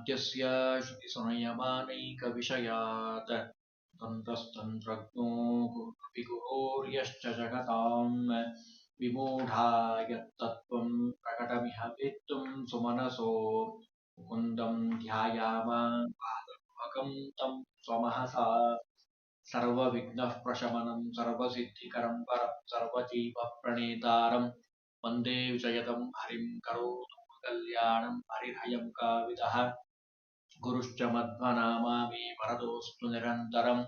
राज्यस्य श्रुतिसंयमानैकविषयात् तन्त्रस्तन्त्रज्ञो गुरुभिगुरोर्यश्च जगताम् विमूढा यत्तत्त्वम् प्रकटमिह वित्तुम् सुमनसो। मुकुन्दम् ध्यायामाकम् तम् स्वमहसा। सर्वविघ्नः प्रशमनम् सर्वसिद्धिकरम् परम् सर्वजीवप्रणेतारम् वंदे विजयतम् करोतु काविदः। गुरुश्च मध्वनामा मे वरदोऽस्तु निरन्तरं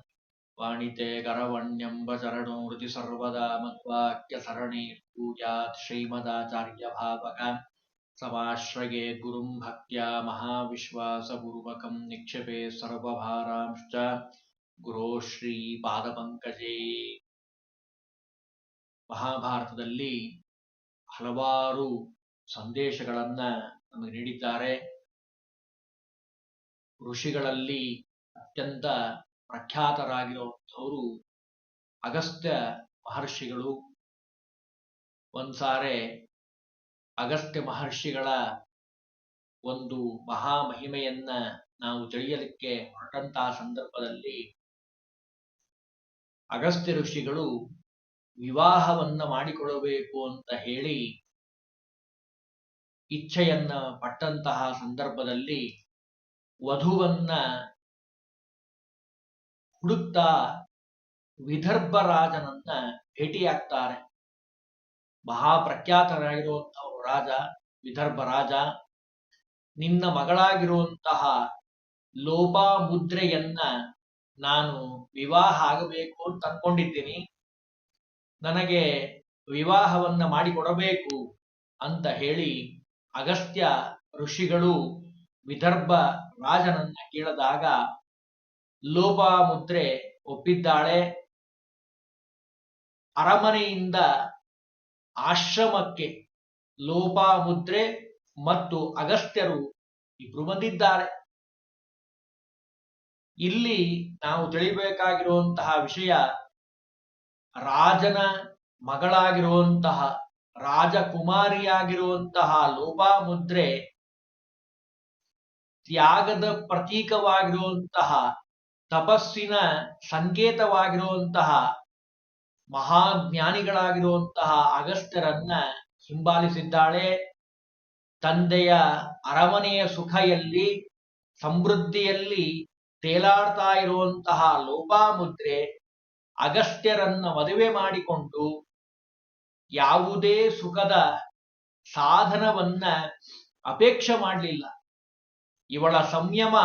वाणिते करवण्यम्बचरणो हृदि सर्वदा मद्वाक्यसरणे पूजात् श्रीमदाचार्यभावकान् समाश्रये गुरुं भक्त्या महाविश्वासपूर्वकं निक्षेपे सर्वभारांश्च ಗುರೋ ಶ್ರೀ ಪಾದಪಂಕಜೇ ಮಹಾಭಾರತದಲ್ಲಿ ಹಲವಾರು ಸಂದೇಶಗಳನ್ನ ನಮಗೆ ನೀಡಿದ್ದಾರೆ ಋಷಿಗಳಲ್ಲಿ ಅತ್ಯಂತ ಪ್ರಖ್ಯಾತರಾಗಿರುವಂಥವರು ಅಗಸ್ತ್ಯ ಮಹರ್ಷಿಗಳು. ಒಂದ್ಸಾರೆ ಅಗಸ್ತ್ಯ ಮಹರ್ಷಿಗಳ ಒಂದು ಮಹಾ ಮಹಿಮೆಯನ್ನ ನಾವು ತಿಳಿಯಲಿಕ್ಕೆ ಹೊರಟಂತಹ ಸಂದರ್ಭದಲ್ಲಿ ಅಗಸ್ತ್ಯ ಋಷಿಗಳು ವಿವಾಹವನ್ನ ಮಾಡಿಕೊಳ್ಳಬೇಕು ಅಂತ ಹೇಳಿ ಇಚ್ಛೆಯನ್ನ ಪಟ್ಟಂತಹ ಸಂದರ್ಭದಲ್ಲಿ ವಧುವನ್ನ ಹುಡುಕ್ತಾ ವಿದರ್ಭ ರಾಜನನ್ನ ಭೇಟಿಯಾಗ್ತಾರೆ. ಮಹಾಪ್ರಖ್ಯಾತರಾಗಿರುವಂತಹ ರಾಜ ವಿದರ್ಭ ರಾಜ ನಿನ್ನ ಮಗಳಾಗಿರುವಂತಹ ಲೋಪಾಮುದ್ರೆಯನ್ನ ನಾನು ವಿವಾಹ ಆಗಬೇಕು ಅಂತ ಅನ್ಕೊಂಡಿದ್ದೀನಿ. ನನಗೆ ವಿವಾಹವನ್ನ ಮಾಡಿಕೊಡಬೇಕು ಅಂತ ಹೇಳಿ ಅಗಸ್ತ್ಯ ಋಷಿಗಳು ವಿದರ್ಭ ರಾಜನನ್ನ ಕೇಳಿದಾಗ ಲೋಪಾಮುದ್ರೆ ಒಪ್ಪಿದ್ದಾಳೆ. ಅರಮನೆಯಿಂದ ಆಶ್ರಮಕ್ಕೆ ಲೋಪಾಮುದ್ರೆ ಮತ್ತು ಅಗಸ್ತ್ಯರು ಇಬ್ರು ಬಂದಿದ್ದಾರೆ. ಇಲ್ಲಿ ನಾವು ತಿಳಿಬೇಕಾಗಿರುವಂತಹ ವಿಷಯ ರಾಜನ ಮಗಳಾಗಿರುವಂತಹ ರಾಜಕುಮಾರಿಯಾಗಿರುವಂತಹ ಲೋಪಾಮುದ್ರೆ ತ್ಯಾಗದ ಪ್ರತೀಕವಾಗಿರುವಂತಹ, ತಪಸ್ಸಿನ ಸಂಕೇತವಾಗಿರುವಂತಹ, ಮಹಾಜ್ಞಾನಿಗಳಾಗಿರುವಂತಹ ಅಗಸ್ತ್ಯರನ್ನ ಹಿಂಬಾಲಿಸಿದ್ದಾಳೆ. ತಂದೆಯ ಅರಮನೆಯ ಸುಖಯಲ್ಲಿ, ಸಮೃದ್ಧಿಯಲ್ಲಿ ತೇಲಾಡ್ತಾ ಇರುವಂತಹ ಲೋಪಾಮುದ್ರೆ ಅಗಸ್ತ್ಯರನ್ನ ಮದುವೆ ಮಾಡಿಕೊಂಡು ಯಾವುದೇ ಸುಖದ ಸಾಧನವನ್ನ ಅಪೇಕ್ಷೆ ಮಾಡಲಿಲ್ಲ. ಇವಳ ಸಂಯಮ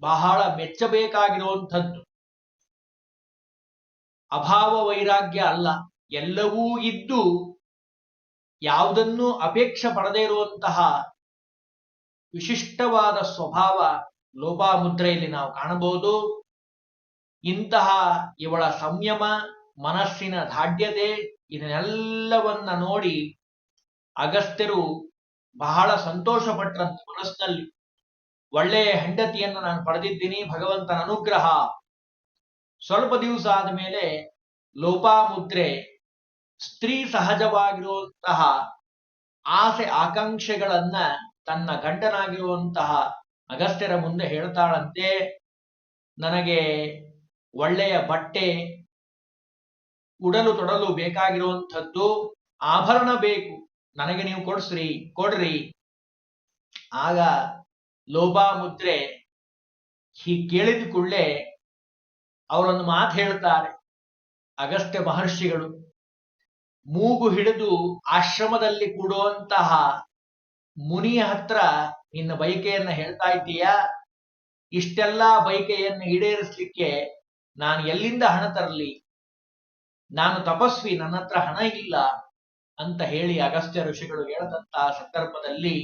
ಬಹಳ ಮೆಚ್ಚಬೇಕಾಗಿರುವಂಥದ್ದು. ಅಭಾವ ವೈರಾಗ್ಯ ಅಲ್ಲ, ಎಲ್ಲವೂ ಇದ್ದು ಯಾವುದನ್ನೂ ಅಪೇಕ್ಷೆ ಪಡದೇ ಇರುವಂತಹ ವಿಶಿಷ್ಟವಾದ ಸ್ವಭಾವ ಲೋಪಾಮುದ್ರೆಯಲ್ಲಿ ನಾವು ಕಾಣಬಹುದು. ಇಂತಹ ಇವಳ ಸಂಯಮ, ಮನಸ್ಸಿನ ದಾಢ್ಯತೆ ಇದನ್ನೆಲ್ಲವನ್ನ ನೋಡಿ ಅಗಸ್ತ್ಯರು ಬಹಳ ಸಂತೋಷ ಪಟ್ರಂತೆ ಮನಸ್ಸಿನಲ್ಲಿ. ಒಳ್ಳೆಯ ಹೆಂಡತಿಯನ್ನು ನಾನು ಪಡೆದಿದ್ದೀನಿ, ಭಗವಂತನ ಅನುಗ್ರಹ. ಸ್ವಲ್ಪ ದಿವಸ ಆದ ಮೇಲೆ ಲೋಪಾಮುದ್ರೆ ಸ್ತ್ರೀ ಸಹಜವಾಗಿರುವಂತಹ ಆಸೆ ಆಕಾಂಕ್ಷೆಗಳನ್ನ ತನ್ನ ಗಂಡನಾಗಿರುವಂತಹ ಅಗಸ್ತ್ಯರ ಮುಂದೆ ಹೇಳ್ತಾಳಂತೆ, ನನಗೆ ಒಳ್ಳೆಯ ಬಟ್ಟೆ ಉಡಲು ತೊಡಲು ಬೇಕಾಗಿರುವಂಥದ್ದು, ಆಭರಣ ಬೇಕು, ನನಗೆ ನೀವು ಕೊಡ್ಸ್ರಿ, ಕೊಡ್ರಿ. ಆಗ ಲೋಪಾಮುದ್ರೆ ಹೀಗೆ ಕೇಳಿದ ಕೂಡಲೇ ಅವರೊಂದು ಮಾತು ಹೇಳ್ತಾರೆ. ಅಗಸ್ತ್ಯ ಮಹರ್ಷಿಗಳು, ಮೂಗು ಹಿಡಿದು ಆಶ್ರಮದಲ್ಲಿ ಕೂಡುವಂತಹ ಮುನಿಯ ಹತ್ರ ನಿನ್ನ ಬಯಕೆಯನ್ನ ಹೇಳ್ತಾ ಇದ್ದೀಯಾ? ಇಷ್ಟೆಲ್ಲ ಬಯಕೆಯನ್ನು ಈಡೇರಿಸ್ಲಿಕ್ಕೆ ನಾನು ಎಲ್ಲಿಂದ ಹಣ ತರಲಿ? ನಾನು ತಪಸ್ವಿ ನನ್ನ ಹತ್ರ ಹಣ ಇಲ್ಲ ಅಂತ ಹೇಳಿ ಅಗಸ್ತ್ಯ ಋಷಿಗಳು ಹೇಳದಂತಹ ಸಂದರ್ಭದಲ್ಲಿ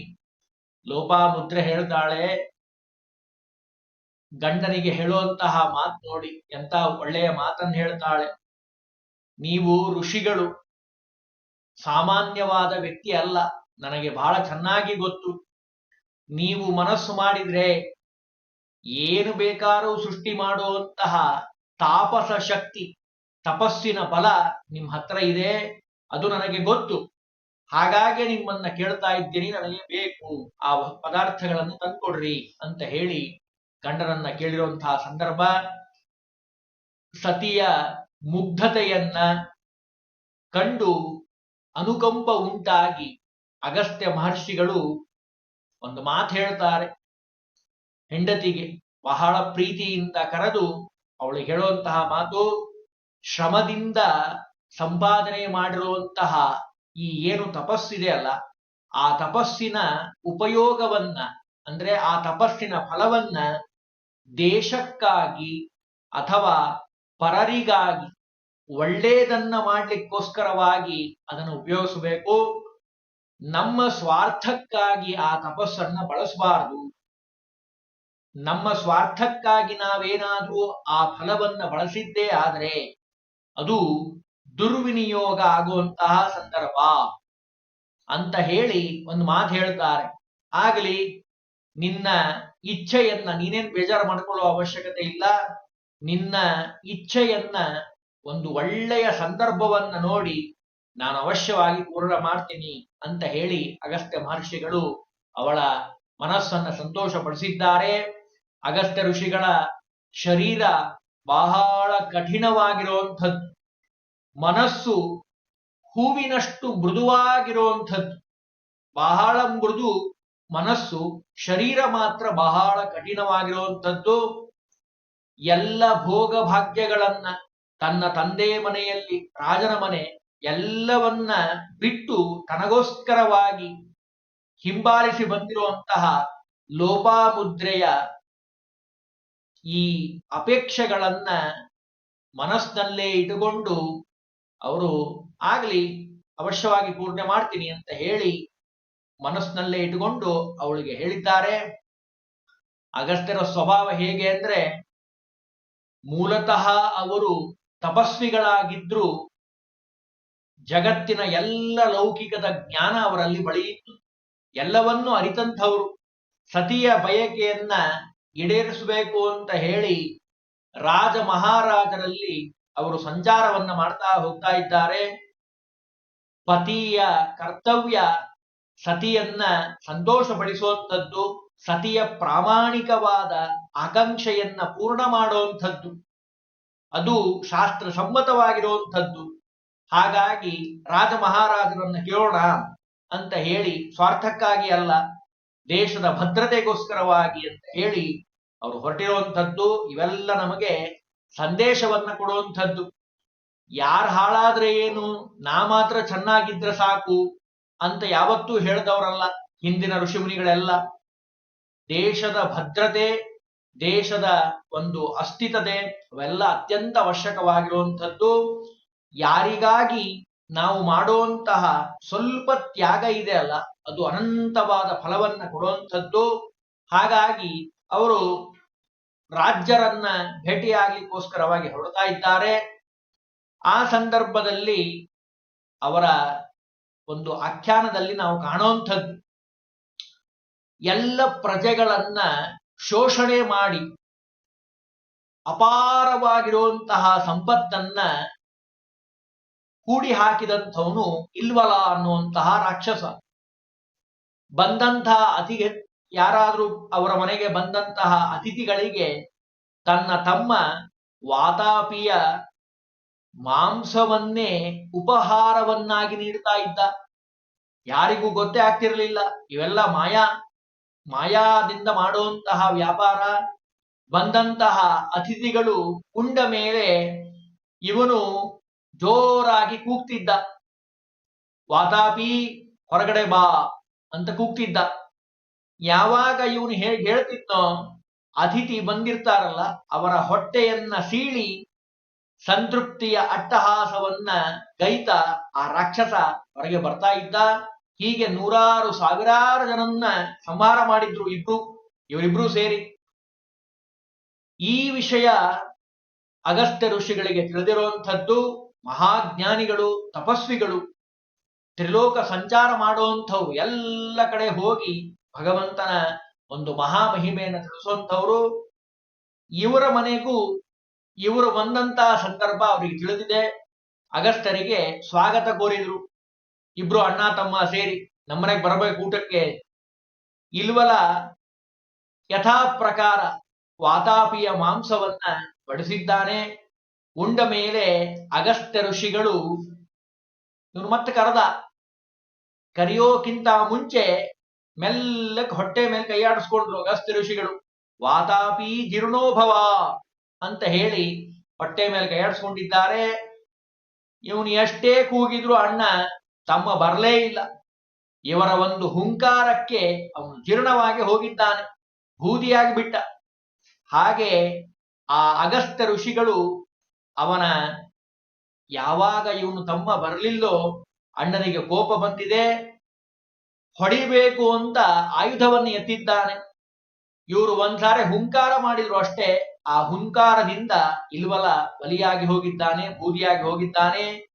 ಲೋಪಾಮುದ್ರೆ ಹೇಳ್ತಾಳೆ ಗಂಡನಿಗೆ ಹೇಳುವಂತಹ ಮಾತು ನೋಡಿ, ಎಂತ ಒಳ್ಳೆಯ ಮಾತನ್ನು ಹೇಳ್ತಾಳೆ. ನೀವು ಋಷಿಗಳು, ಸಾಮಾನ್ಯವಾದ ವ್ಯಕ್ತಿ ಅಲ್ಲ, ನನಗೆ ಬಹಳ ಚೆನ್ನಾಗಿ ಗೊತ್ತು. ನೀವು ಮನಸ್ಸು ಮಾಡಿದ್ರೆ ಏನು ಬೇಕಾದ್ರೂ ಸೃಷ್ಟಿ ಮಾಡುವಂತಹ ತಾಪಸ ಶಕ್ತಿ, ತಪಸ್ಸಿನ ಬಲ ನಿಮ್ಮ ಹತ್ರ ಇದೆ, ಅದು ನನಗೆ ಗೊತ್ತು. ಹಾಗಾಗಿ ನಿಮ್ಮನ್ನ ಕೇಳ್ತಾ ಇದ್ದೀನಿ, ನನಗೆ ಬೇಕು. ಆ ಪದಾರ್ಥಗಳನ್ನು ತಂದ್ಕೊಡ್ರಿ ಅಂತ ಹೇಳಿ ಗಂಡನನ್ನ ಕೇಳಿರುವಂತಹ ಸಂದರ್ಭ. ಸತಿಯ ಮುಗ್ಧತೆಯನ್ನ ಕಂಡು ಅನುಕಂಪ ಉಂಟಾಗಿ ಅಗಸ್ತ್ಯ ಮಹರ್ಷಿಗಳು ಒಂದು ಮಾತು ಹೇಳ್ತಾರೆ. ಹೆಂಡತಿಗೆ ಬಹಳ ಪ್ರೀತಿಯಿಂದ ಕರೆದು ಅವಳಿಗೆ ಹೇಳುವಂತಹ ಮಾತು, ಶ್ರಮದಿಂದ ಸಂಪಾದನೆ ಮಾಡಿರುವಂತಹ ಈ ಏನು ತಪಸ್ಸಿದೆ ಅಲ್ಲ, ಆ ತಪಸ್ಸಿನ ಉಪಯೋಗವನ್ನ, ಅಂದ್ರೆ ಆ ತಪಸ್ಸಿನ ಫಲವನ್ನ ದೇಶಕ್ಕಾಗಿ ಅಥವಾ ಪರರಿಗಾಗಿ ಒಳ್ಳೇದನ್ನ ಮಾಡ್ಲಿಕ್ಕೋಸ್ಕರವಾಗಿ ಅದನ್ನು ಉಪಯೋಗಿಸಬೇಕು. ನಮ್ಮ ಸ್ವಾರ್ಥಕ್ಕಾಗಿ ಆ ತಪಸ್ಸನ್ನ ಬಳಸಬಾರದು. ನಮ್ಮ ಸ್ವಾರ್ಥಕ್ಕಾಗಿ ನಾವೇನಾದ್ರೂ ಆ ಫಲವನ್ನ ಬಳಸಿದ್ದೇ ಆದರೆ ಅದು ದುರ್ವಿನಿಯೋಗ ಆಗುವಂತಹ ಸಂದರ್ಭ ಅಂತ ಹೇಳಿ ಒಂದು ಮಾತು ಹೇಳ್ತಾರೆ ಆಗಲಿ, ನಿನ್ನ ಇಚ್ಛೆಯನ್ನ ನೀನೇನ್ ಬೇಜಾರು ಮಾಡ್ಕೊಳ್ಳೋ ಅವಶ್ಯಕತೆ ಇಲ್ಲ. ನಿನ್ನ ಇಚ್ಛೆಯನ್ನ ಒಂದು ಒಳ್ಳೆಯ ಸಂದರ್ಭವನ್ನ ನೋಡಿ ನಾನು ಅವಶ್ಯವಾಗಿ ಪೂರ್ಣ ಮಾಡ್ತೀನಿ ಅಂತ ಹೇಳಿ ಅಗಸ್ತ್ಯ ಮಹರ್ಷಿಗಳು ಅವಳ ಮನಸ್ಸನ್ನ ಸಂತೋಷಪಡಿಸಿದ್ದಾರೆ. ಅಗಸ್ತ್ಯ ಋಷಿಗಳ ಶರೀರ ಬಹಳ ಕಠಿಣವಾಗಿರುವಂಥದ್ದು. ಮನಸ್ಸು ಹೂವಿನಷ್ಟು ಮೃದುವಾಗಿರುವಂಥದ್ದು. ಬಹಳ ಮೃದು ಮನಸ್ಸು, ಶರೀರ ಮಾತ್ರ ಬಹಳ ಕಠಿಣವಾಗಿರುವಂಥದ್ದು. ಎಲ್ಲ ಭೋಗ ಭಾಗ್ಯಗಳನ್ನ ತನ್ನ ತಂದೆ ಮನೆಯಲ್ಲಿ, ರಾಜನ ಮನೆ, ಎಲ್ಲವನ್ನ ಬಿಟ್ಟು ತನಗೋಸ್ಕರವಾಗಿ ಹಿಂಬಾಲಿಸಿ ಬಂದಿರುವಂತಹ ಲೋಪಾಮುದ್ರೆಯ ಈ ಅಪೇಕ್ಷೆಗಳನ್ನ ಮನಸ್ಸಿನಲ್ಲೇ ಇಟ್ಟುಕೊಂಡು ಅವರು ಆಗಲಿ ಅವಶ್ಯವಾಗಿ ಪೂರ್ಣೆ ಮಾಡ್ತೀನಿ ಅಂತ ಹೇಳಿ ಮನಸ್ಸಿನಲ್ಲೇ ಇಟ್ಟುಕೊಂಡು ಅವಳಿಗೆ ಹೇಳಿದ್ದಾರೆ. ಅಗಸ್ತ್ಯರ ಸ್ವಭಾವ ಹೇಗೆ ಅಂದ್ರೆ ಮೂಲತಃ ಅವರು ತಪಸ್ವಿಗಳಾಗಿದ್ರು ಜಗತ್ತಿನ ಎಲ್ಲ ಲೌಕಿಕದ ಜ್ಞಾನ ಅವರಲ್ಲಿ ಬಳಿಯಿತ್ತು. ಎಲ್ಲವನ್ನೂ ಅರಿತಂಥವರು. ಸತಿಯ ಬಯಕೆಯನ್ನ ಈಡೇರಿಸಬೇಕು ಅಂತ ಹೇಳಿ ರಾಜ ಮಹಾರಾಜರಲ್ಲಿ ಅವರು ಸಂಚಾರವನ್ನ ಮಾಡ್ತಾ ಹೋಗ್ತಾ ಇದ್ದಾರೆ. ಪತಿಯ ಕರ್ತವ್ಯ ಸತಿಯನ್ನ ಸಂತೋಷಪಡಿಸುವಂಥದ್ದು, ಸತಿಯ ಪ್ರಾಮಾಣಿಕವಾದ ಆಕಾಂಕ್ಷೆಯನ್ನ ಪೂರ್ಣ ಮಾಡುವಂಥದ್ದು. ಅದು ಶಾಸ್ತ್ರ ಸಮ್ಮತವಾಗಿರುವಂಥದ್ದು. ಹಾಗಾಗಿ ರಾಜ ಮಹಾರಾಜರನ್ನ ಕೇಳೋಣ ಅಂತ ಹೇಳಿ ಸ್ವಾರ್ಥಕ್ಕಾಗಿ ಅಲ್ಲ, ದೇಶದ ಭದ್ರತೆಗೋಸ್ಕರವಾಗಿ ಅಂತ ಹೇಳಿ ಅವರು ಹೊರಟಿರುವಂಥದ್ದು. ಇವೆಲ್ಲ ನಮಗೆ ಸಂದೇಶವನ್ನ ಕೊಡುವಂಥದ್ದು. ಯಾರು ಹಾಳಾದ್ರೆ ಏನು? ನಾ ಮಾತ್ರ ಚೆನ್ನಾಗಿದ್ರೆ ಸಾಕು ಅಂತ ಯಾವತ್ತೂ ಹೇಳ್ದವರಲ್ಲ, ಹಿಂದಿನ ಋಷಿಮುನಿಗಳೆಲ್ಲ. ದೇಶದ ಭದ್ರತೆ, ದೇಶದ ಒಂದು ಅಸ್ತಿತ್ವತೆ ಅವೆಲ್ಲ ಅತ್ಯಂತ ಅವಶ್ಯಕವಾಗಿರುವಂಥದ್ದು. ಯಾರಿಗಾಗಿ ನಾವು ಮಾಡುವಂತಹ ಸ್ವಲ್ಪ ತ್ಯಾಗ ಇದೆ ಅಲ್ಲ, ಅದು ಅನಂತವಾದ ಫಲವನ್ನ ಕೊಡುವಂಥದ್ದು. ಹಾಗಾಗಿ ಅವರು ರಾಜ್ಯರನ್ನ ಭೇಟಿಯಾಗಲಿಕ್ಕೋಸ್ಕರವಾಗಿ ಹೊರಡ್ತಾ ಇದ್ದಾರೆ. ಆ ಸಂದರ್ಭದಲ್ಲಿ ಅವರ ಒಂದು ಆಖ್ಯಾನದಲ್ಲಿ ನಾವು ಕಾಣುವಂಥದ್ದು, ಎಲ್ಲ ಪ್ರಜೆಗಳನ್ನ ಶೋಷಣೆ ಮಾಡಿ ಅಪಾರವಾಗಿರುವಂತಹ ಸಂಪತ್ತನ್ನ ಕೂಡಿ ಹಾಕಿದಂಥವನು ಇಲ್ವಲ ಅನ್ನುವಂತಹ ರಾಕ್ಷಸ. ಬಂದಂತಹ ಅತಿಗೆ ಯಾರಾದ್ರೂ ಅವರ ಮನೆಗೆ ಬಂದಂತಹ ಅತಿಥಿಗಳಿಗೆ ತನ್ನ ತಮ್ಮ ವಾತಾಪಿಯ ಮಾಂಸವನ್ನೇ ಉಪಹಾರವನ್ನಾಗಿ ನೀಡ್ತಾ ಇದ್ದ. ಯಾರಿಗೂ ಗೊತ್ತೇ ಆಗ್ತಿರ್ಲಿಲ್ಲ. ಇವೆಲ್ಲ ಮಾಯಾ, ಮಾಯಾದಿಂದ ಮಾಡುವಂತಹ ವ್ಯಾಪಾರ. ಬಂದಂತಹ ಅತಿಥಿಗಳು ಉಂಡ ಮೇಲೆ ಇವನು ಜೋರಾಗಿ ಕೂಗ್ತಿದ್ದ. ವಾತಾಪಿ, ಹೊರಗಡೆ ಬಾ ಅಂತ ಕೂಗ್ತಿದ್ದ. ಯಾವಾಗ ಇವನು ಹೇಗೆ ಹೇಳ್ತಿತ್ತೋ ಅತಿಥಿ ಬಂದಿರ್ತಾರಲ್ಲ, ಅವರ ಹೊಟ್ಟೆಯನ್ನ ಸೀಳಿ ಸಂತೃಪ್ತಿಯ ಅಟ್ಟಹಾಸವನ್ನ ಗೈತ ಆ ರಾಕ್ಷಸ ಹೊರಗೆ ಬರ್ತಾ ಇದ್ದ. ಹೀಗೆ ನೂರಾರು, ಸಾವಿರಾರು ಜನನ್ನ ಸಂಹಾರ ಮಾಡಿದ್ರು ಇಬ್ರು, ಇವರಿಬ್ರು ಸೇರಿ. ಈ ವಿಷಯ ಅಗಸ್ತ್ಯ ಋಷಿಗಳಿಗೆ ತಿಳಿದಿರುವಂಥದ್ದು ಮಹಾಜ್ಞಾನಿಗಳು, ತಪಸ್ವಿಗಳು, ತ್ರಿಲೋಕ ಸಂಚಾರ ಮಾಡುವಂಥವು ಎಲ್ಲ ಕಡೆ ಹೋಗಿ ಭಗವಂತನ ಒಂದು ಮಹಾಮಹಿಮೆಯನ್ನು ತಿಳಿಸುವಂಥವ್ರು ಇವರ ಮನೆಗೂ ಇವರು ಬಂದಂತಹ ಸಂದರ್ಭ ಅವರಿಗೆ ತಿಳಿದಿದೆ. ಅಗಸ್ತ್ಯರಿಗೆ ಸ್ವಾಗತ ಕೋರಿದ್ರು. ಇಬ್ರು ಅಣ್ಣ ತಮ್ಮ ಸೇರಿ ನಮ್ಮನೆಗೆ ಬರಬೇಕು ಊಟಕ್ಕೆ. ಇಲ್ವಲ ಯಥಾ ಪ್ರಕಾರ ವಾತಾಪಿಯ ಮಾಂಸವನ್ನ ಬಡಿಸಿದ್ದಾನೆ. ಉಂಡ ಮೇಲೆ ಅಗಸ್ತ್ಯ ಋಷಿಗಳು ಇವನು ಮತ್ತೆ ಕರೆದ, ಕರೆಯೋಕ್ಕಿಂತ ಮುಂಚೆ ಮೆಲ್ಲಕ್ಕೆ ಹೊಟ್ಟೆ ಮೇಲೆ ಕೈಯಾಡಿಸ್ಕೊಂಡ್ರು ಅಗಸ್ತ್ಯ ಋಷಿಗಳು. ವಾತಾಪಿ ಜೀರ್ಣೋಭವ ಅಂತ ಹೇಳಿ ಹೊಟ್ಟೆ ಮೇಲೆ ಕೈಯಾಡಿಸ್ಕೊಂಡಿದ್ದಾರೆ ಇವನು ಎಷ್ಟೇ ಕೂಗಿದ್ರು ಅಣ್ಣ ತಮ್ಮ ಬರಲೇ ಇಲ್ಲ. ಇವರ ಒಂದು ಹುಂಕಾರಕ್ಕೆ ಅವನು ಜೀರ್ಣವಾಗಿ ಹೋಗಿದ್ದಾನೆ. ಬೂದಿಯಾಗಿ ಬಿಟ್ಟ. ಹಾಗೆ ಆ ಅಗಸ್ತ್ಯ ಋಷಿಗಳು ಅವನ ಯಾವಾಗ ಇವನು ತಮ್ಮ ಬರಲಿಲ್ಲೋ ಅಣ್ಣನಿಗೆ ಕೋಪ ಬಂದಿದೆ. ಹೊಡಿಬೇಕು ಅಂತ ಆಯುಧವನ್ನು ಎತ್ತಿದ್ದಾನೆ. ಇವರು ಒಂದ್ಸಾರೆ ಹುಂಕಾರ ಮಾಡಿದ್ರು ಅಷ್ಟೇ, ಆ ಹುಂಕಾರದಿಂದ ಇಲ್ವಲ ಬಲಿಯಾಗಿ ಹೋಗಿದ್ದಾನೆ, ಬೂದಿಯಾಗಿ ಹೋಗಿದ್ದಾನೆ.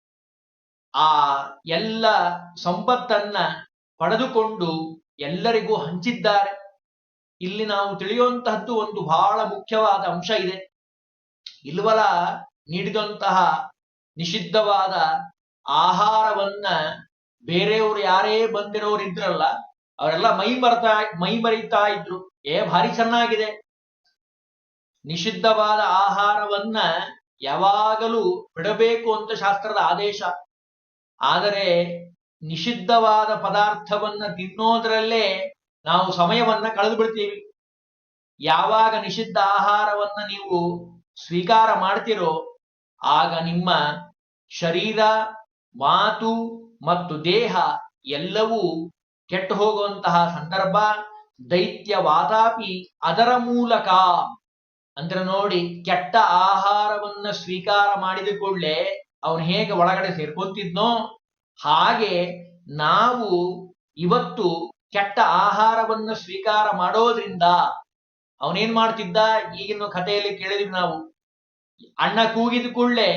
ಆ ಎಲ್ಲ ಸಂಪತ್ತನ್ನ ಪಡೆದುಕೊಂಡು ಎಲ್ಲರಿಗೂ ಹಂಚಿದ್ದಾರೆ. ಇಲ್ಲಿ ನಾವು ತಿಳಿಯುವಂತಹದ್ದು ಒಂದು ಬಹಳ ಮುಖ್ಯವಾದ ಅಂಶ ಇದೆ. ಇಲ್ವಲ ನೀಡಿದಂತಹ ನಿಷಿದ್ಧವಾದ ಆಹಾರವನ್ನ ಬೇರೆಯವರು ಯಾರೇ ಬಂದಿರೋರು ಇದ್ರಲ್ಲ, ಅವರೆಲ್ಲ ಮೈ ಬರ್ತಾ, ಮೈ ಬರಿತಾ ಇದ್ರು. ಏ, ಭಾರಿ ಚೆನ್ನಾಗಿದೆ. ನಿಷಿದ್ಧವಾದ ಆಹಾರವನ್ನ ಯಾವಾಗಲೂ ಬಿಡಬೇಕು ಅಂತ ಶಾಸ್ತ್ರದ ಆದೇಶ. ಆದರೆ ನಿಷಿದ್ಧವಾದ ಪದಾರ್ಥವನ್ನ ತಿನ್ನೋದ್ರಲ್ಲೇ ನಾವು ಸಮಯವನ್ನ ಕಳೆದು ಬಿಡ್ತೀವಿ ಯಾವಾಗ ನಿಷಿದ್ಧ ಆಹಾರವನ್ನ ನೀವು ಸ್ವೀಕಾರ ಮಾಡ್ತಿರೋ, ಆಗ ನಿಮ್ಮ ಶರೀರ ಮಾತು ಮತ್ತು ದೇಹ ಎಲ್ಲವೂ ಕೆಟ್ಟು ಹೋಗುವಂತಹ ಸಂದರ್ಭ, ದೈತ್ಯ ವಾತಾಪಿ ಅದರ ಮೂಲಕ. ಅಂದ್ರೆ ನೋಡಿ, ಕೆಟ್ಟ ಆಹಾರವನ್ನ ಸ್ವೀಕಾರ ಮಾಡಿದ ಕೂಡಲೇ ಅವನು ಹೇಗೆ ಒಳಗಡೆ ಸೇರ್ಕೊತಿದ್ನೋ ಹಾಗೆ ನಾವು ಇವತ್ತು ಕೆಟ್ಟ ಆಹಾರವನ್ನ ಸ್ವೀಕಾರ ಮಾಡೋದ್ರಿಂದ ಅವನೇನ್ ಮಾಡ್ತಿದ್ದ? ಈಗಿನ ಕಥೆಯಲ್ಲಿ ಕೇಳಿದ್ವಿ ನಾವು. ಅಣ್ಣ ಕೂಗಿದ ಕೂಡಲೇ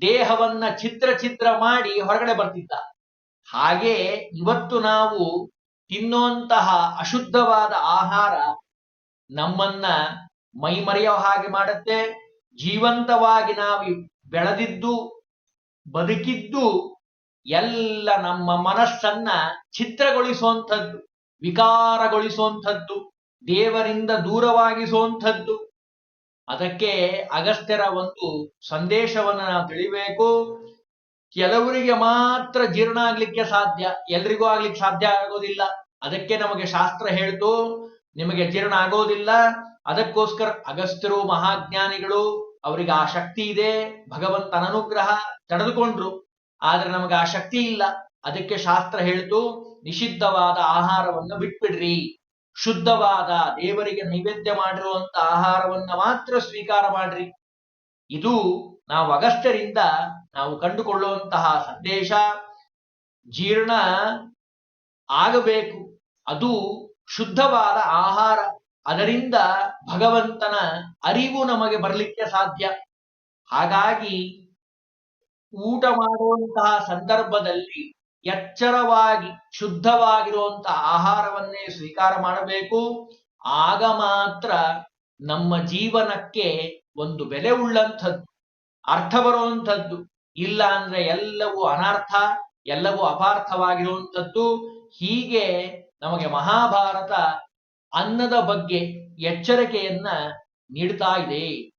ದೇಹವನ್ನ ಚಿತ್ರ ಚಿತ್ರ ಮಾಡಿ ಹೊರಗಡೆ ಬರ್ತಿದ್ದ. ಹಾಗೆ ಇವತ್ತು ನಾವು ತಿನ್ನುವಂತಹ ಅಶುದ್ಧವಾದ ಆಹಾರ ನಮ್ಮನ್ನ ಮೈಮರೆಯೋ ಹಾಗೆ ಮಾಡುತ್ತೆ. ಜೀವಂತವಾಗಿ ನಾವು ಬೆಳೆದಿದ್ದು, ಬದುಕಿದ್ದು, ಎಲ್ಲ ನಮ್ಮ ಮನಸ್ಸನ್ನ ಛಿದ್ರಗೊಳಿಸುವಂಥದ್ದು, ವಿಕಾರಗೊಳಿಸುವಂಥದ್ದು, ದೇವರಿಂದ ದೂರವಾಗಿಸುವಂಥದ್ದು. ಅದಕ್ಕೆ ಅಗಸ್ತ್ಯರ ಒಂದು ಸಂದೇಶವನ್ನ ನಾವು ತಿಳಿಬೇಕು. ಕೆಲವರಿಗೆ ಮಾತ್ರ ಜೀರ್ಣ ಆಗ್ಲಿಕ್ಕೆ ಸಾಧ್ಯ, ಎಲ್ರಿಗೂ ಆಗ್ಲಿಕ್ಕೆ ಸಾಧ್ಯ ಆಗೋದಿಲ್ಲ. ಅದಕ್ಕೆ ನಮಗೆ ಶಾಸ್ತ್ರ ಹೇಳ್ತು, ನಿಮಗೆ ಜೀರ್ಣ ಆಗೋದಿಲ್ಲ. ಅದಕ್ಕೋಸ್ಕರ ಅಗಸ್ತ್ಯರು, ಮಹಾಜ್ಞಾನಿಗಳು, ಅವರಿಗೆ ಆ ಶಕ್ತಿ ಇದೆ. ಭಗವಂತನ ಅನುಗ್ರಹ ತಡೆದುಕೊಂಡ್ರು. ಆದ್ರೆ ನಮಗೆ ಆ ಶಕ್ತಿ ಇಲ್ಲ. ಅದಕ್ಕೆ ಶಾಸ್ತ್ರ ಹೇಳ್ತು, ನಿಷಿದ್ಧವಾದ ಆಹಾರವನ್ನು ಬಿಟ್ಬಿಡ್ರಿ. ಶುದ್ಧವಾದ ದೇವರಿಗೆ ನೈವೇದ್ಯ ಮಾಡಿರುವಂತ ಆಹಾರವನ್ನ ಮಾತ್ರ ಸ್ವೀಕಾರ ಮಾಡ್ರಿ. ಇದು ನಾವು ಅಗಸ್ತ್ಯರಿಂದ ನಾವು ಕಂಡುಕೊಳ್ಳುವಂತಹ ಸಂದೇಶ. ಜೀರ್ಣ ಆಗಬೇಕು. ಅದು ಶುದ್ಧವಾದ ಆಹಾರ. ಅದರಿಂದ ಭಗವಂತನ ಅರಿವು ನಮಗೆ ಬರಲಿಕ್ಕೆ ಸಾಧ್ಯ. ಹಾಗಾಗಿ ಊಟ ಮಾಡುವಂತಹ ಸಂದರ್ಭದಲ್ಲಿ ಎಚ್ಚರವಾಗಿ ಶುದ್ಧವಾಗಿರುವಂತಹ ಆಹಾರವನ್ನೇ ಸ್ವೀಕಾರ ಮಾಡಬೇಕು. ಆಗ ಮಾತ್ರ ನಮ್ಮ ಜೀವನಕ್ಕೆ ಒಂದು ಬೆಲೆ ಉಳ್ಳಂಥದ್ದು, ಅರ್ಥ ಬರುವಂಥದ್ದು. ಇಲ್ಲ ಅಂದ್ರೆ ಎಲ್ಲವೂ ಅನರ್ಥ, ಎಲ್ಲವೂ ಅಪಾರ್ಥವಾಗಿರುವಂಥದ್ದು. ಹೀಗೆ ನಮಗೆ ಮಹಾಭಾರತ ಅನ್ನದ ಬಗ್ಗೆ ಎಚ್ಚರಿಕೆಯನ್ನ ನೀಡ್ತಾ ಇದೆ.